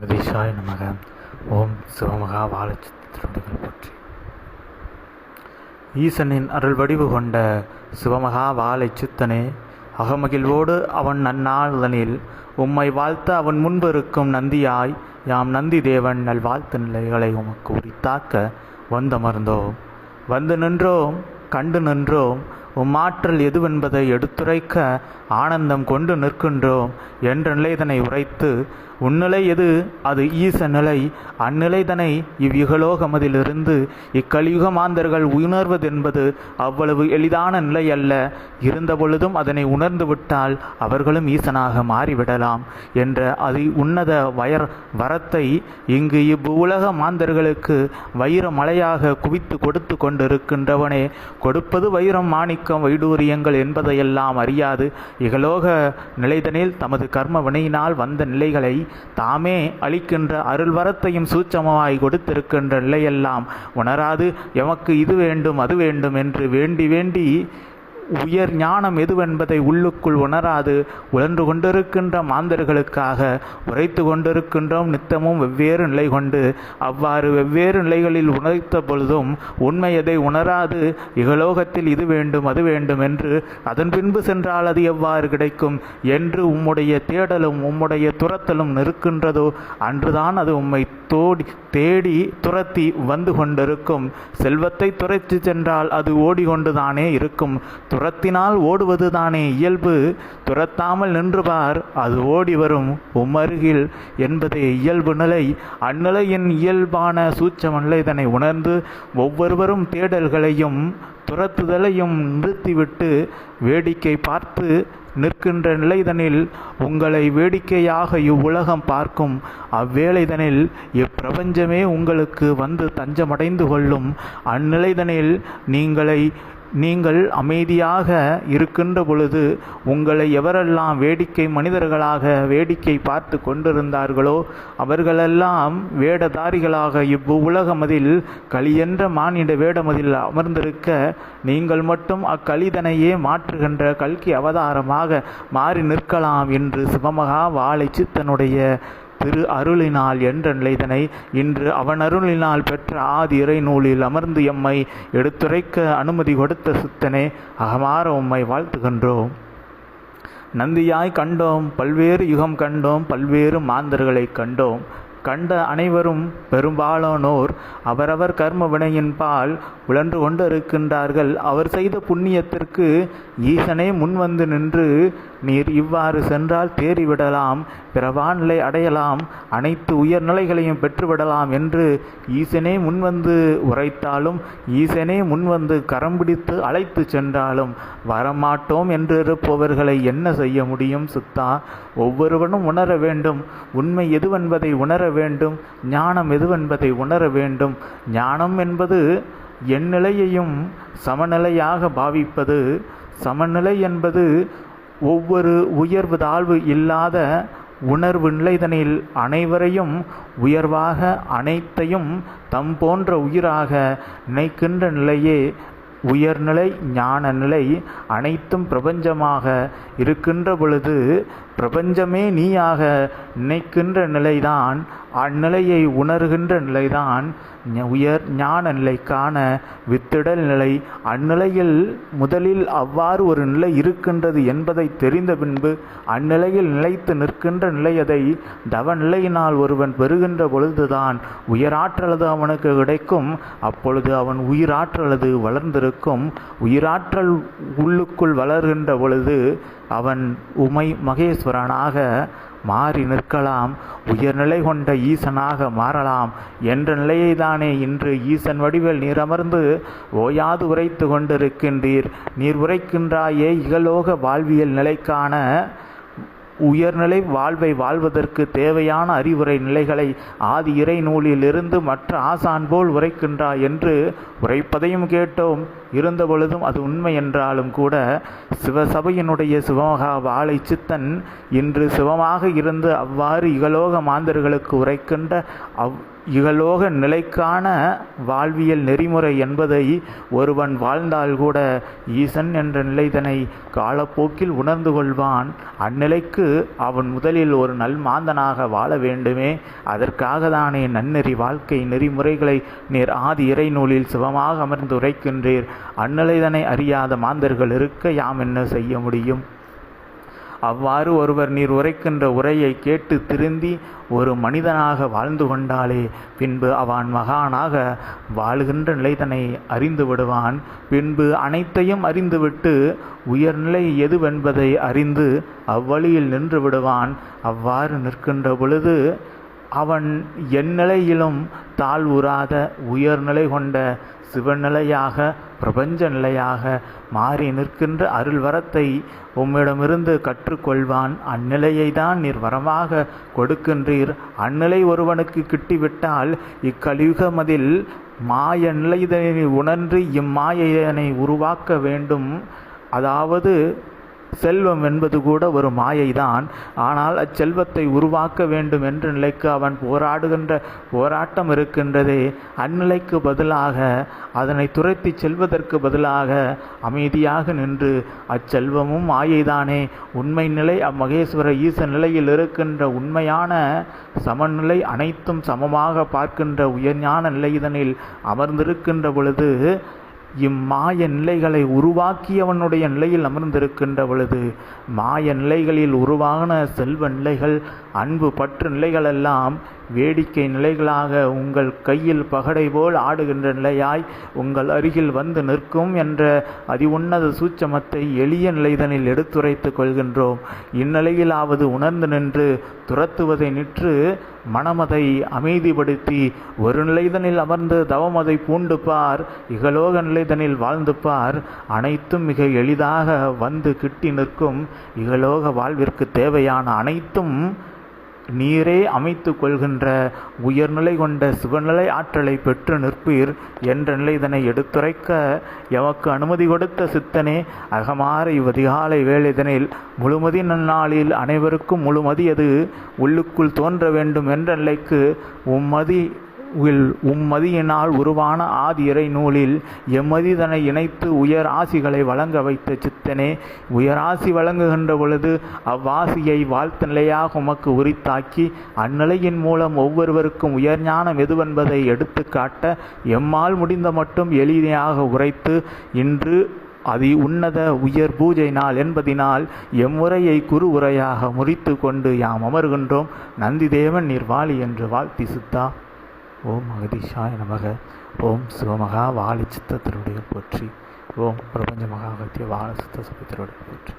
ஜெகதீஷாய நமக. ஓம் சிவமகா வாழச்சித்திரங்கள் போற்றி. ஈசனின் அருள் வடிவு கொண்ட சிவமகா வாழை சித்தனே அகமகிழ்வோடு அவன் நன்னாளனில் உம்மை வாழ்த்த அவன் முன்பு இருக்கும் நந்தியாய் யாம் நந்தி தேவன் நல் வாழ்த்து நிலைகளை உமக்கு உரித்தாக்க வந்தமர்ந்தோம். வந்து நின்றோம் கண்டு நின்றோம் உம் எதுவென்பதை எடுத்துரைக்க ஆனந்தம் கொண்டு நிற்கின்றோம் என்ற நிலைதனை உரைத்து உன்னிலை எது? அது ஈச நிலை. அந்நிலைதனை இவ்யுகலோகமதிலிருந்து இக்கலியுக மாந்தர்கள் உணர்வதென்பது அவ்வளவு எளிதான நிலை அல்ல. இருந்தபொழுதும் அதனை உணர்ந்து விட்டால் அவர்களும் ஈசனாக மாறிவிடலாம் என்ற அதி உன்னத வயர் வரத்தை இங்கு இவ்வுலக மாந்தர்களுக்கு வைர மலையாக குவித்து கொடுத்து கொண்டிருக்கின்றவனே. கொடுப்பது வைரம் மாணிக்கம் வைடூரியங்கள் என்பதையெல்லாம் அறியாது. இகலோக நிலைதனில் தமது கர்ம வினையினால் வந்த நிலைகளை தாமே அளிக்கின்ற அருள்வரத்தையும் வரத்தையும் கொடுத்திருக்கின்ற நிலையெல்லாம் உணராது. எமக்கு இது வேண்டும் அது வேண்டும் என்று வேண்டி வேண்டி உயர் ஞானம் எதுவென்பதை உள்ளுக்குள் உணராது. உழன்று கொண்டிருக்கின்ற மாந்தர்களுக்காக உரைத்து கொண்டிருக்கின்றோம் நித்தமும் வெவ்வேறு நிலை கொண்டு. அவ்வாறு வெவ்வேறு நிலைகளில் உணர்த்த பொழுதும் உண்மை எதை உணராது. இகலோகத்தில் இது வேண்டும் அது வேண்டும் என்று அதன் பின்பு சென்றால் அது எவ்வாறு கிடைக்கும்? என்று உம்முடைய தேடலும் உம்முடைய துரத்தலும் நிற்கின்றதோ? அன்றுதான் அது உம்மை தோடி தேடி துரத்தி வந்து கொண்டிருக்கும். செல்வத்தை துரைத்து சென்றால் அது ஓடிக்கொண்டுதானே இருக்கும். துரத்தினால் ஓடுவது தானே இயல்பு? துரத்தாமல் நின்றுபார் அது ஓடி வரும் உம்மருகில் என்பதே இயல்பு நிலை. அந்நிலையின் இயல்பான சூட்சம நிலைதனை உணர்ந்து ஒவ்வொருவரும் தேடல்களையும் துரத்துதலையும் நிறுத்திவிட்டு வேடிக்கை பார்த்து நிற்கின்ற நிலைதனில் உங்களை வேடிக்கையாக இவ்வுலகம் பார்க்கும் அவ்வேளைதனில் இப்பிரபஞ்சமே உங்களுக்கு வந்து தஞ்சமடைந்து கொள்ளும் அந்நிலைதனில் நீங்களை நீங்கள் அமைதியாக இருக்கின்ற பொழுது உங்களை எவரெல்லாம் வேடிக்கை மனிதர்களாக வேடிக்கை பார்த்து கொண்டிருந்தார்களோ அவர்களெல்லாம் வேடதாரிகளாக இவ்வுலகமதில் களியென்ற மானிட வேடமதில் அமர்ந்திருக்க நீங்கள் மட்டும் அக்களிதனையே மாற்றுகின்ற கல்கி அவதாரமாக மாறி நிற்கலாம் என்று சிவமகா வாழை சித்தனுடைய திரு அருளினால் என்ற நிலைதனை இன்று அவன் அருளினால் பெற்ற ஆதி இறை நூலில் அமர்ந்து எம்மை எடுத்துரைக்க அனுமதி கொடுத்த சித்தனே அகமாற உம்மை வாழ்த்துகின்றோம். நந்தியாய் கண்டோம் பல்வேறு யுகம் கண்டோம் பல்வேறு மாந்தர்களை கண்டோம். கண்ட அனைவரும் பெரும்பாலானோர் அவரவர் கர்ம வினையின் பால் உழன்று கொண்டிருக்கின்றார்கள். அவர் செய்த புண்ணியத்திற்கு ஈசனே முன்வந்து நின்று நீர் இவ்வாறு சென்றால் தேறிவிடலாம் பிறவான்லை அடையலாம் அனைத்து உயர்நிலைகளையும் பெற்றுவிடலாம் என்று ஈசனே முன்வந்து உரைத்தாலும் ஈசனே முன்வந்து கரம் பிடித்து அழைத்து சென்றாலும் வரமாட்டோம் என்று இருப்பவர்களை என்ன செய்ய முடியும் சுத்தா? ஒவ்வொருவனும் உணர வேண்டும் உண்மை எதுவென்பதை உணர வேண்டும் ஞானம் எதுவென்பதை உணர வேண்டும். ஞானம் என்பது என் நிலையையும் சமநிலையாக பாவிப்பது சமநிலை என்பது ஒவ்வொரு உயர்வு தாழ்வு இல்லாத உணர்வு நிலைதனில் அனைவரையும் உயர்வாக அனைத்தையும் தம் போன்ற உயிராக நினைக்கின்ற நிலையே உயர்நிலை ஞான நிலை அனைத்தும் பிரபஞ்சமாக இருக்கின்ற பொழுது பிரபஞ்சமே நீயாக நினைக்கின்ற நிலைதான் அந்நிலையை உணர்கின்ற நிலைதான் உயர் ஞான நிலைக்கான வித்திடல் நிலை. அந்நிலையில் முதலில் அவ்வாறு ஒரு நிலை இருக்கின்றது என்பதை தெரிந்த பின்பு அந்நிலையில் நிலைத்து நிற்கின்ற நிலையதை தவ நிலையினால் ஒருவன் பெறுகின்ற பொழுதுதான் உயராற்றலது அவனுக்கு கிடைக்கும். அப்பொழுது அவன் உயிராற்றலது வளர்ந்திருக்கும். உயிராற்றல் உள்ளுக்குள் வளர்கின்ற பொழுது அவன் உமை மகேஸ்வரனாக மாறி நிற்கலாம். உயர்நிலை கொண்ட ஈசனாக மாறலாம். என்ற நிலையை தானே இன்று ஈசன் வடிவில் நீர் அமர்ந்து ஓயாது உரைத்து கொண்டிருக்கின்றீர். நீர் உரைக்கின்றாயே இகலோக வாழ்வியல் நிலைக்கான உயர்நிலை வாழ்வை வாழ்வதற்கு தேவையான அறிவுரை நிலைகளை ஆதி இறை நூலிலிருந்து மற்ற ஆசான் போல் உரைக்கின்றாய் என்று உரைப்பதையும் கேட்டோம். இருந்த பொழுதும் அது உண்மை என்றாலும் கூட சிவசபையினுடைய சிவமகா வாழை சித்தன் இன்று சிவமாக இருந்து அவ்வாறு இகலோக மாந்தர்களுக்கு உரைக்கின்ற அவ் இகலோக நிலைக்கான வாழ்வியல் நெறிமுறை என்பதை ஒருவன் வாழ்ந்தால் கூட ஈசன் என்ற நிலைதனை காலப்போக்கில் உணர்ந்து கொள்வான். அந்நிலைக்கு அவன் முதலில் ஒரு நல் மாந்தனாக வாழ வேண்டுமே. அதற்காக தானே நன்னெறி வாழ்க்கை நெறிமுறைகளை நீர் ஆதி இறைநூலில் சிவமாக அமர்ந்து உரைக்கின்றீர். அந்நிலைதனை அறியாத மாந்தர்கள் இருக்க யாம் என்ன செய்ய முடியும்? அவ்வாறு ஒருவர் நீர் உரைக்கின்ற உரையை கேட்டு திருந்தி ஒரு மனிதனாக வாழ்ந்து கொண்டாலே பின்பு அவன் மகானாக வாழ்கின்ற நிலைதனை அறிந்து விடுவான். பின்பு அனைத்தையும் அறிந்துவிட்டு உயர்நிலை எதுவென்பதை அறிந்து அவ்வழியில் நின்று விடுவான். அவ்வாறு நிற்கின்ற பொழுது அவன் எந்நிலையிலும் தாழ்வுறாத உயர்நிலை கொண்ட சிவநிலையாக பிரபஞ்ச நிலையாக மாறி நிற்கின்ற அருள் வரத்தை உம்மிடமிருந்து கற்றுக்கொள்வான். அந்நிலையை தான் நீர் வரமாக கொடுக்கின்றீர். அந்நிலை ஒருவனுக்கு கிட்டிவிட்டால் இக்கலியுகமதில் மாய நிலைதனை உணர்ந்து இம்மாயனை உருவாக்க வேண்டும். அதாவது செல்வம் என்பது கூட ஒரு மாயைதான். ஆனால் அச்செல்வத்தை உருவாக்க வேண்டும் என்ற நிலைக்கு அவன் போராடுகின்ற போராட்டம் இருக்கின்றதே. அந்நிலைக்கு பதிலாக அதனை துரத்தி செல்வதற்கு பதிலாக அமைதியாக நின்று அச்செல்வமும் மாயைதானே. உண்மை நிலை அம்மகேஸ்வர ஈச நிலையில் இருக்கின்ற உண்மையான சமநிலை அனைத்தும் சமமாக பார்க்கின்ற உயர்ஞான நிலைதனில் அமர்ந்திருக்கின்ற பொழுது இம்மாய நிலைகளை உருவாக்கியவனுடைய நிலையில் அமர்ந்திருக்கின்ற பொழுது மாய நிலைகளில் உருவான செல்வ நிலைகள் அன்பு பற்று நிலைகளெல்லாம் வேடிக்கை நிலைகளாக உங்கள் கையில் பகடை போல் ஆடுகின்ற நிலையாய் உங்கள் அருகில் வந்து நிற்கும் என்ற அதிஉன்னத சூட்சமத்தை எளிய நிலைதனில் எடுத்துரைத்துக் கொள்கின்றோம். இந்நிலையிலாவது உணர்ந்து நின்று துரத்துவதை நிற்று மனமதை அமைதிப்படுத்தி ஒரு நிலைதனில் அமர்ந்து தவமதை பூண்டு பார் இகலோக நிலைதனில் வாழ்ந்து பார் அனைத்தும் மிக எளிதாக வந்து கிட்டி நிற்கும் இகலோக வாழ்விற்கு தேவையான அனைத்தும் நீரே அமைத்து கொள்கின்ற உயர்நிலை கொண்ட சிவநிலை ஆற்றலை பெற்று நிற்பீர் என்ற நிலை இதனை எடுத்துரைக்க எமக்கு அனுமதி கொடுத்த சித்தனே அகமாறு இவ்வதிகாலை வேலைதனில் முழுமதி நன்னாளில் அனைவருக்கும் முழுமதி அது உள்ளுக்குள் தோன்ற வேண்டும் என்ற நிலைக்கு உம்மதி உம்மதியினால் உருவான ஆதி இறை நூலில் எம்மதிதனை இணைத்து உயர் ஆசிகளை வழங்க வைத்த சித்தனே உயராசி வழங்குகின்ற பொழுது அவ்வாசியை வாழ்த்த நிலையாக உமக்கு உரித்தாக்கி அந்நிலையின் மூலம் ஒவ்வொருவருக்கும் உயர்ஞானம் எதுவென்பதை எடுத்து காட்ட எம்மால் முடிந்த மட்டும் எளிமையாக உரைத்து இன்று அதி உன்னத உயர் பூஜை நாள் என்பதினால் எம்முறையை குரு உரையாக முறித்து கொண்டு யாம் அமர்கின்றோம். நந்திதேவன் நீர் வாழி என்று வாழ்த்தி சித்தா. ஓம் அகதீஷாய நமக. ஓம் சிவமகா வாழி சித்தத்தினுடைய போற்றி. ஓம் பிரபஞ்ச மகாகத்திய வாழ சித்த சுபத்தினுடைய போற்றி.